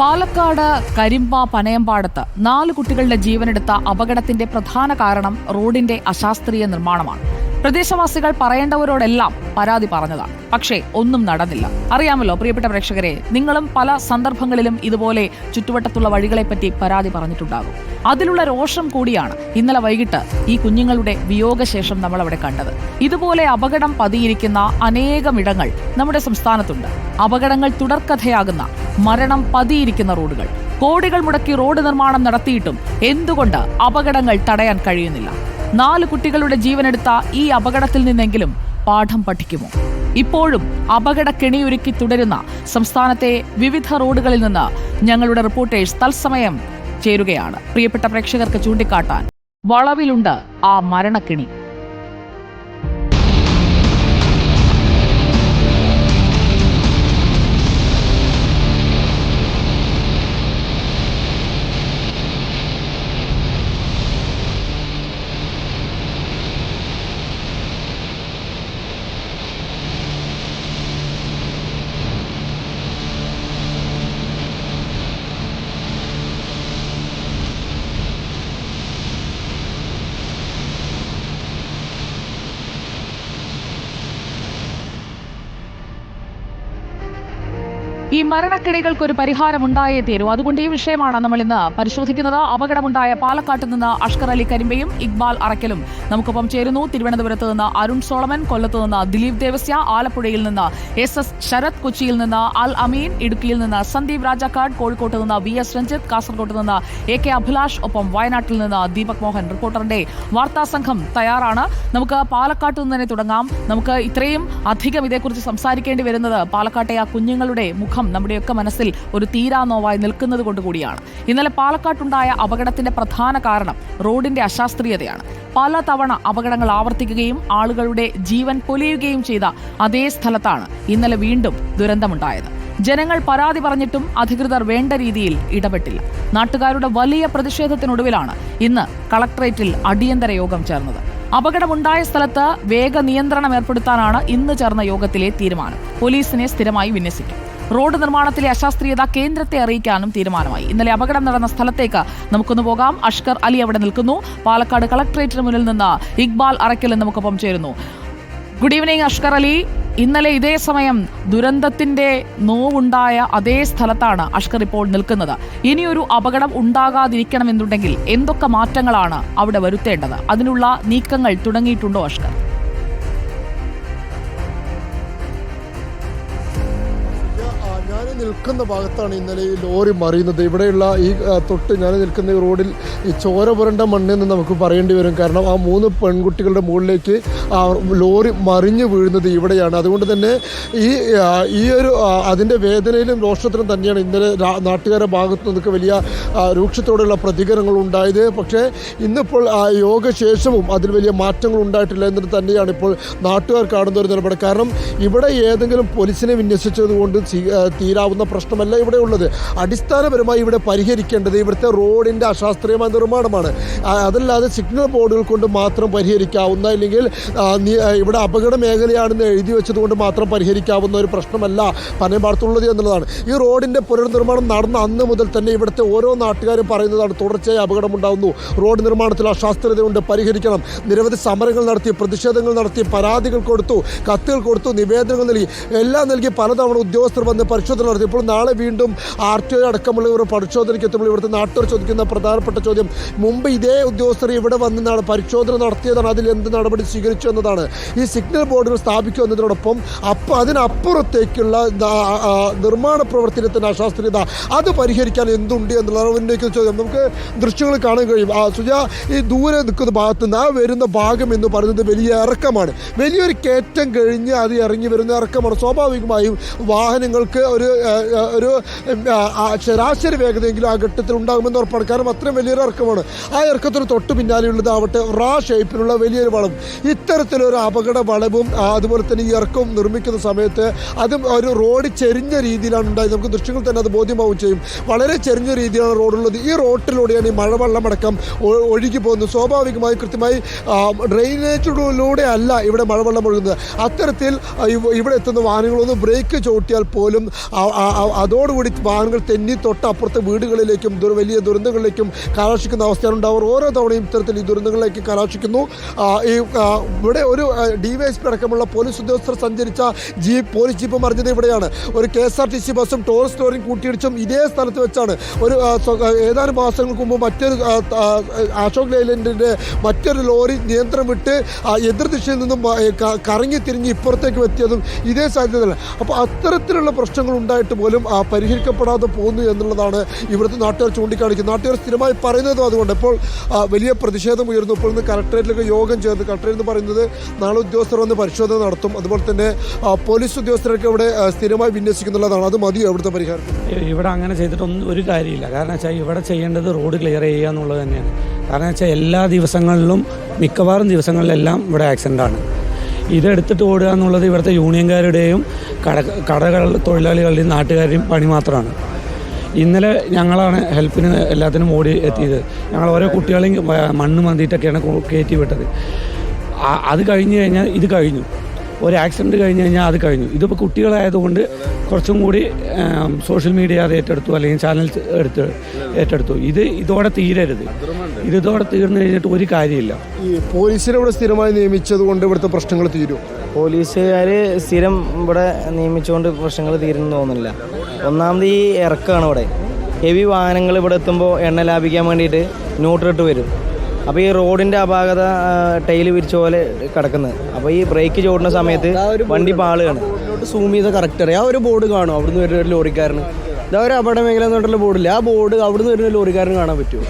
പാലക്കാട് കരിമ്പ പനയമ്പാടത്ത് നാല് കുട്ടികളുടെ ജീവനെടുത്ത അപകടത്തിന്റെ പ്രധാന കാരണം റോഡിന്റെ അശാസ്ത്രീയ നിർമ്മാണമാണ്. പ്രദേശവാസികൾ പറയേണ്ടവരോടെല്ലാം പരാതി പറഞ്ഞതാണ്. പക്ഷേ ഒന്നും നടന്നില്ല. അറിയാമല്ലോ പ്രിയപ്പെട്ട പ്രേക്ഷകരെ നിങ്ങളും പല സന്ദർഭങ്ങളിലും ഇതുപോലെ ചുറ്റുവട്ടത്തുള്ള വഴികളെപ്പറ്റി പരാതി പറഞ്ഞിട്ടുണ്ടാകും. അതിലുള്ള രോഷം കൂടിയാണ് ഇന്നലെ വൈകിട്ട് ഈ കുഞ്ഞുങ്ങളുടെ വിയോഗശേഷം നമ്മൾ അവിടെ കണ്ടത്. ഇതുപോലെ അപകടം പതിയിരിക്കുന്ന അനേകം ഇടങ്ങൾ നമ്മുടെ സംസ്ഥാനത്തുണ്ട്. അപകടങ്ങൾ തുടർക്കഥയാകുന്ന മരണം പതിയിരിക്കുന്ന റോഡുകൾ. കോടികൾ മുടക്കി റോഡ് നിർമ്മാണം നടത്തിയിട്ടും എന്തുകൊണ്ട് അപകടങ്ങൾ തടയാൻ കഴിയുന്നില്ല? നാല് കുട്ടികളുടെ ജീവനെടുത്ത ഈ അപകടത്തിൽ നിന്നെങ്കിലും പാഠം പഠിക്കുമോ? ഇപ്പോഴും അപകട കെണിയൊരുക്കി തുടരുന്ന സംസ്ഥാനത്തെ വിവിധ റോഡുകളിൽ നിന്ന് ഞങ്ങളുടെ റിപ്പോർട്ടേഴ്സ് തത്സമയം ചേരുകയാണ്. പ്രിയപ്പെട്ട പ്രേക്ഷകർക്ക് ചൂണ്ടിക്കാട്ടാൻ വളവിലുണ്ട് ആ മരണക്കിണി. ഈ മരണക്കിടകൾക്ക് ഒരു പരിഹാരം ഉണ്ടായേ തീരൂ. അതുകൊണ്ട് ഈ വിഷയമാണ് നമ്മൾ ഇന്ന് പരിശോധിക്കുന്നത്. അപകടമുണ്ടായ പാലക്കാട്ട് നിന്ന് അഷ്കർ അലി കരിമ്പയും ഇക്ബാൽ അറക്കലും നമുക്കൊപ്പം ചേരുന്നു. തിരുവനന്തപുരത്ത് നിന്ന് അരുൺ സോളമൻ കൊല്ലത്ത് നിന്ന് ദിലീപ് ദേവസ്യ ആലപ്പുഴയിൽ നിന്ന് എസ് എസ് ശരത് കൊച്ചിയിൽ നിന്ന് അൽ അമീൻ ഇടുക്കിയിൽ നിന്ന് സന്ദീപ് രാജാക്കാട് കോഴിക്കോട്ട് നിന്ന് വി എസ് രഞ്ജിത്ത് കാസർകോട്ട് നിന്ന് എ കെ അഭിലാഷ് ഒപ്പം വയനാട്ടിൽ നിന്ന് ദീപക് മോഹൻ. റിപ്പോർട്ടറിന്റെ വാർത്താ സംഘം തയ്യാറാണ്. നമുക്ക് പാലക്കാട്ട് നിന്ന് തന്നെ തുടങ്ങാം. നമുക്ക് ഇത്രയും അധികം ഇതേക്കുറിച്ച് സംസാരിക്കേണ്ടി വരുന്നത് പാലക്കാട്ടെ ആ കുഞ്ഞുങ്ങളുടെ മുഖം നമ്മുടെയൊക്കെ മനസ്സിൽ ഒരു തീരാ നോവായി നിൽക്കുന്നത് കൊണ്ട് കൂടിയാണ്. ഇന്നലെ പാലക്കാട്ടുണ്ടായ അപകടത്തിന്റെ പ്രധാന കാരണം റോഡിന്റെ അശാസ്ത്രീയതയാണ്. പല തവണ അപകടങ്ങൾ ആവർത്തിക്കുകയും ആളുകളുടെ ജീവൻ പൊലിയുകയും ചെയ്ത അതേ സ്ഥലത്താണ് ഇന്നലെ വീണ്ടും ദുരന്തമുണ്ടായത്. ജനങ്ങൾ പരാതി പറഞ്ഞിട്ടും അധികൃതർ വേണ്ട രീതിയിൽ ഇടപെട്ടില്ല. നാട്ടുകാരുടെ വലിയ പ്രതിഷേധത്തിനൊടുവിലാണ് ഇന്ന് കളക്ടറേറ്റിൽ അടിയന്തര യോഗം ചേർന്നത്. അപകടമുണ്ടായ സ്ഥലത്ത് വേഗ നിയന്ത്രണം ഏർപ്പെടുത്താനാണ് ഇന്ന് ചേർന്ന യോഗത്തിലെ തീരുമാനം. പോലീസിനെ സ്ഥിരമായി വിന്യസിക്കും. റോഡ് നിർമ്മാണത്തിലെ അശാസ്ത്രീയത കേന്ദ്രത്തെ അറിയിക്കാനും തീരുമാനമായി. ഇന്നലെ അപകടം നടന്ന സ്ഥലത്തേക്ക് നമുക്കൊന്ന് പോകാം. അഷ്കർ അലി അവിടെ നിൽക്കുന്നു. പാലക്കാട് കളക്ടറേറ്റിന് മുന്നിൽ നിന്ന് ഇക്ബാൽ അറക്കൽ നമുക്കൊപ്പം ചേരുന്നു. Good evening Ashkar Ali. ഇന്നലെ ഇതേ സമയം ദുരന്തത്തിന്റെ നോവുണ്ടായ അതേ സ്ഥലത്താണ് അഷ്കർ ഇപ്പോൾ നിൽക്കുന്നത്. ഇനിയൊരു അപകടം ഉണ്ടാകാതിരിക്കണമെന്നുണ്ടെങ്കിൽ എന്തൊക്കെ മാറ്റങ്ങളാണ് അവിടെ വരുത്തേണ്ടത്? അതിനുള്ള നീക്കങ്ങൾ തുടങ്ങിയിട്ടുണ്ടോ അഷ്കർ? നിൽക്കുന്ന ഭാഗത്താണ് ഇന്നലെ ഈ ലോറി മറിയുന്നത്. ഇവിടെയുള്ള ഈ തൊട്ട് ഞാൻ നിൽക്കുന്ന ഈ റോഡിൽ ഈ ചോര പുരണ്ട മണ്ണെന്ന് നമുക്ക് പറയേണ്ടി വരും. കാരണം ആ മൂന്ന് പെൺകുട്ടികളുടെ മുകളിലേക്ക് ആ ലോറി മറിഞ്ഞു വീഴുന്നത് ഇവിടെയാണ്. അതുകൊണ്ട് തന്നെ ഈ ഈ ഒരു അതിന്റെ വേദനയിലും രോഷത്തിലും തന്നെയാണ് ഇന്നലെ നാട്ടുകാരെ ഭാഗത്തു നിന്നൊക്കെ വലിയ രൂക്ഷത്തോടെയുള്ള പ്രതികരണങ്ങൾ ഉണ്ടായത്. പക്ഷേ ഇന്നിപ്പോൾ ആ യോഗശേഷവും അതിൽ വലിയ മാറ്റങ്ങൾ ഉണ്ടായിട്ടില്ല എന്നിട്ട് തന്നെയാണ് ഇപ്പോൾ നാട്ടുകാർ കാണുന്ന ഒരു നിലപാട്. കാരണം ഇവിടെ ഏതെങ്കിലും പോലീസിനെ വിന്യസിച്ചത് കൊണ്ട് സി- ആ, പ്രശ്നമല്ല ഇവിടെ ഉള്ളത്. അടിസ്ഥാനപരമായി ഇവിടെ പരിഹരിക്കേണ്ടത് ഇവിടുത്തെ റോഡിന്റെ അശാസ്ത്രീയമായ നിർമ്മാണമാണ്. അതല്ലാതെ സിഗ്നൽ ബോർഡുകൾ കൊണ്ട് മാത്രം പരിഹരിക്കാവുന്ന അല്ലെങ്കിൽ ഇവിടെ അപകട മേഖലയാണെന്ന് എഴുതി വെച്ചതുകൊണ്ട് മാത്രം പരിഹരിക്കാവുന്ന ഒരു പ്രശ്നമല്ല പനയമ്പാടത്തുള്ളത് എന്നുള്ളതാണ്. ഈ റോഡിന്റെ പുനർനിർമ്മാണം നടന്ന അന്ന് മുതൽ തന്നെ ഇവിടുത്തെ ഓരോ നാട്ടുകാരും പറയുന്നതാണ് തുടർച്ചയായി അപകടമുണ്ടാകുന്നു റോഡ് നിർമ്മാണത്തിൽ കൊണ്ട് പരിഹരിക്കണം. നിരവധി സമരങ്ങൾ നടത്തി പ്രതിഷേധങ്ങൾ നടത്തി പരാതികൾ കൊടുത്തു കത്തുകൾ കൊടുത്തു നിവേദനങ്ങൾ നൽകി എല്ലാം നൽകി പലതവണ ഉദ്യോഗസ്ഥർ വന്ന് പരിശോധന നടത്തി. ഇപ്പോൾ നാളെ വീണ്ടും ആർ ടി ഒ അടക്കമുള്ളവർ പരിശോധനയ്ക്ക് എത്തുമ്പോൾ ഇവിടുത്തെ നാട്ടുകാർ ചോദിക്കുന്ന പ്രധാനപ്പെട്ട ചോദ്യം മുമ്പ് ഇതേ ഉദ്യോഗസ്ഥർ ഇവിടെ വന്ന് പരിശോധന നടത്തിയതാണ് അതിൽ എന്ത് നടപടി സ്വീകരിച്ചു എന്നതാണ്. ഈ സിഗ്നൽ ബോർഡുകൾ സ്ഥാപിക്കുക എന്നതിനോടൊപ്പം അപ്പം അതിനപ്പുറത്തേക്കുള്ള നിർമ്മാണ പ്രവർത്തനത്തിന്റെ അശാസ്ത്രീയത അത് പരിഹരിക്കാൻ എന്തുണ്ട് എന്നുള്ളതാണ് ഉന്നയിക്കുന്ന ചോദ്യം. നമുക്ക് ദൃശ്യങ്ങൾ കാണാൻ കഴിയും. ആ സുജ ഈ ദൂരെ നിൽക്കുന്ന ഭാഗത്ത് നിന്ന് ആ വരുന്ന ഭാഗം എന്ന് പറയുന്നത് വലിയ ഇറക്കമാണ്. വലിയൊരു കയറ്റം കഴിഞ്ഞ് അത് ഇറങ്ങി വരുന്ന ഇറക്കമാണ്. സ്വാഭാവികമായും വാഹനങ്ങൾക്ക് ഒരു ഒരു ശരാശരി വേഗതയെങ്കിലും ആ ഘട്ടത്തിൽ ഉണ്ടാകുമെന്ന് ഉറപ്പാണ്. കാരണം അത്രയും വലിയൊരു ഇറക്കമാണ്. ആ ഇറക്കത്തിന് തൊട്ട് പിന്നാലെയുള്ളതാവട്ടെ റാ ഷേപ്പിലുള്ള വലിയൊരു വളവും. ഇത്തരത്തിലൊരു അപകട വളവും അതുപോലെ തന്നെ ഈ ഇറക്കവും നിർമ്മിക്കുന്ന സമയത്ത് അതും ഒരു റോഡ് ചെരിഞ്ഞ രീതിയിലാണ് ഉണ്ടായത്. നമുക്ക് ദൃശ്യങ്ങൾ തന്നെ അത് ബോധ്യമാവുകയും ചെയ്യും. വളരെ ചെരിഞ്ഞ രീതിയിലാണ് റോഡുള്ളത്. ഈ റോട്ടിലൂടെയാണ് ഈ മഴവെള്ളമടക്കം ഒഴുകി പോകുന്നത്. സ്വാഭാവികമായി കൃത്യമായി ഡ്രെയിനേജിലൂടെ അല്ല ഇവിടെ മഴവെള്ളം ഒഴുകുന്നത്. അത്തരത്തിൽ ഇവിടെ എത്തുന്ന വാഹനങ്ങളൊന്ന് ബ്രേക്ക് ചവിട്ടിയാൽ പോലും അതോടുകൂടി വാഹനങ്ങൾ തെന്നി തൊട്ട് അപ്പുറത്തെ വീടുകളിലേക്കും വലിയ ദുരന്തങ്ങളിലേക്കും കലാശിക്കുന്ന അവസ്ഥയാണ് ഉണ്ടാവുക. ഓരോ തവണയും ഇത്തരത്തിൽ ഈ ദുരന്തങ്ങളിലേക്ക് കലാശിക്കുന്നു. ഈ ഇവിടെ ഒരു ഡിവൈഎസ്പി അടക്കമുള്ള പോലീസ് ഉദ്യോഗസ്ഥർ സഞ്ചരിച്ച ജീപ്പ് പോലീസ് ജീപ്പ് മറിഞ്ഞത് ഇവിടെയാണ്. ഒരു K S R T C ബസ്സും ടൂറിസ്റ്റ് ലോറിയും കൂട്ടിയിടിച്ചും ഇതേ സ്ഥലത്ത് വെച്ചാണ്. ഒരു ഏതാനും മാസങ്ങൾക്ക് മുമ്പ് മറ്റൊരു അശോക് ലൈലൻഡിന്റെ മറ്റൊരു ലോറി നിയന്ത്രണം വിട്ട് എതിർദിശയിൽ നിന്നും കറങ്ങി തിരിഞ്ഞ് ഇപ്പുറത്തേക്ക് എത്തിയതും ഇതേ സാധ്യതയല്ല അപ്പോൾ അത്തരത്തിലുള്ള പ്രശ്നങ്ങൾ ഉണ്ടായിട്ട് പോലും ആ, പരിഹരിക്കപ്പെടാതെ പോകുന്നു എന്നുള്ളതാണ് ഇവിടുത്തെ നാട്ടുകാർ ചൂണ്ടിക്കാണിക്കുന്നത്. നാട്ടുകാർ സ്ഥിരമായി പറയുന്നതും അതുകൊണ്ട്. ഇപ്പോൾ വലിയ പ്രതിഷേധം ഉയർന്നു ഇപ്പോൾ ഇന്ന് കലക്ടറേറ്റിലൊക്കെ യോഗം ചേർന്ന് കലക്ടറേറ്റ് എന്ന് പറയുന്നത് നാളെ ഉദ്യോഗസ്ഥർ വന്ന് പരിശോധന നടത്തും. അതുപോലെ തന്നെ പോലീസ് ഉദ്യോഗസ്ഥരൊക്കെ ഇവിടെ സ്ഥിരമായി വിന്യസിക്കുന്നുള്ളതാണ്. അത് മതിയോ ഇവിടുത്തെ പരിഹാരം? ഇവിടെ അങ്ങനെ ചെയ്തിട്ടൊന്നും ഒരു കാര്യമില്ല. കാരണം വെച്ചാൽ ഇവിടെ ചെയ്യേണ്ടത് റോഡ് ക്ലിയർ ചെയ്യുക എന്നുള്ളത് തന്നെയാണ്. കാരണം വെച്ചാൽ എല്ലാ ദിവസങ്ങളിലും മിക്കവാറും ദിവസങ്ങളിലെല്ലാം ഇവിടെ ആക്സിഡന്റ് ആണ് ഇതെടുത്തിട്ട് ഓടുക എന്നുള്ളത് ഇവിടുത്തെ യൂണിയൻകാരുടെയും കട കടകൾ തൊഴിലാളികളുടെയും നാട്ടുകാരുടെയും പണി മാത്രമാണ്. ഇന്നലെ ഞങ്ങളാണ് ഹെൽപ്പിന് എല്ലാത്തിനും ഓടി എത്തിയത്. ഞങ്ങൾ ഓരോ കുട്ടികളെയും മണ്ണ് മന്തിയിട്ടൊക്കെയാണ് കയറ്റി വിട്ടത്. അത് കഴിഞ്ഞ് കഴിഞ്ഞാൽ ഇത് കഴിഞ്ഞു. ഒരു ആക്സിഡന്റ് കഴിഞ്ഞ് കഴിഞ്ഞാൽ അത് കഴിഞ്ഞു. ഇതിപ്പോൾ കുട്ടികളായതുകൊണ്ട് കുറച്ചും കൂടി സോഷ്യൽ മീഡിയ അത് ഏറ്റെടുത്തു അല്ലെങ്കിൽ ചാനൽ എടുത്ത് ഏറ്റെടുത്തു. ഇത് ഇതോടെ തീരരുത്. ഇത് ഇതോടെ തീർന്നു കഴിഞ്ഞിട്ട് ഒരു കാര്യമില്ല. ഈ പോലീസിനെ ഇവിടെ സ്ഥിരമായി നിയമിച്ചത് കൊണ്ട് ഇവിടുത്തെ പ്രശ്നങ്ങൾ തീരും? പോലീസുകാർ സ്ഥിരം ഇവിടെ നിയമിച്ചുകൊണ്ട് പ്രശ്നങ്ങൾ തീരുന്നു തോന്നുന്നില്ല. ഒന്നാമത് ഈ ഇറക്കമാണ് ഇവിടെ. ഹെവി വാഹനങ്ങൾ ഇവിടെ എത്തുമ്പോൾ എണ്ണ ലാഭിക്കാൻ വേണ്ടിയിട്ട് ന്യൂട്രിട്ട് വരും. അപ്പോൾ ഈ റോഡിന്റെ അപാകത ടൈൽ വിരിച്ച പോലെ കിടക്കുന്നത്. അപ്പോൾ ഈ ബ്രേക്ക് ചോടുന്ന സമയത്ത് വണ്ടി പാളുകയാണ്. സൂം ചെയ്ത കറക്റ്റ് അറിയാം. ആ ഒരു ബോർഡ് കാണും അവിടുന്ന് വരുന്ന ഒരു ലോറിക്കാരന്. ഇതാ ഒരു അപകട മേഖല എന്ന് പറഞ്ഞിട്ടുള്ള ബോർഡില്ല ആ ബോർഡ് അവിടുന്ന് വരുന്ന ലോറിക്കാരന് കാണാൻ പറ്റുമോ?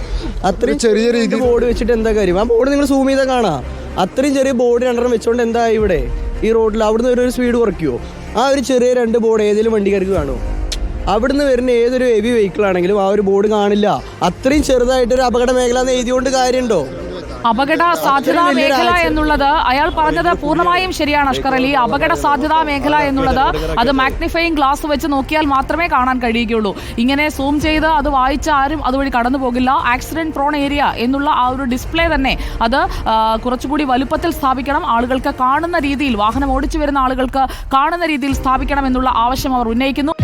അത്രയും ചെറിയ രീതി ബോർഡ് വെച്ചിട്ട് എന്താ കാര്യം? ആ ബോർഡ് നിങ്ങൾ സൂം ചെയ്താൽ കാണാം. അത്രയും ചെറിയ ബോർഡ് രണ്ടെണ്ണം വെച്ചോണ്ട് എന്താ ഇവിടെ? ഈ റോഡിൽ അവിടുന്ന് ഒരു സ്പീഡ് കുറയ്ക്കുമോ ആ ഒരു ചെറിയ രണ്ട് ബോർഡ് ഏതെങ്കിലും വണ്ടിക്കാർക്ക് കാണുമോ അവിടുന്ന് വരുന്ന ഏതൊരു ഹെവി വെഹിക്കിൾ ആണെങ്കിലും ആ ഒരു ബോർഡ് കാണില്ല. അത്രയും ചെറുതായിട്ടൊരു അപകട മേഖല എന്ന് എഴുതിയോണ്ട് കാര്യമുണ്ടോ അപകട സാധ്യതാ മേഖല എന്നുള്ളത് അയാൾ പറഞ്ഞത് പൂർണമായും ശരിയാണ് അഷ്കർ അലി. അപകട സാധ്യതാ മേഖല എന്നുള്ളത് അത് മാഗ്നിഫൈയിങ് ഗ്ലാസ് വെച്ച് നോക്കിയാൽ മാത്രമേ കാണാൻ കഴിയുകയുള്ളൂ. ഇങ്ങനെ സൂം ചെയ്ത് അത് വായിച്ച ആരും അതുവഴി കടന്നു പോകില്ല. ആക്സിഡന്റ് പ്രോൺ ഏരിയ എന്നുള്ള ആ ഒരു ഡിസ്പ്ലേ തന്നെ അത് കുറച്ചുകൂടി വലുപ്പത്തിൽ സ്ഥാപിക്കണം. ആളുകൾക്ക് കാണുന്ന രീതിയിൽ വാഹനം ഓടിച്ചു വരുന്ന ആളുകൾക്ക് കാണുന്ന രീതിയിൽ സ്ഥാപിക്കണം എന്നുള്ള ആവശ്യം അവർ ഉന്നയിക്കുന്നു.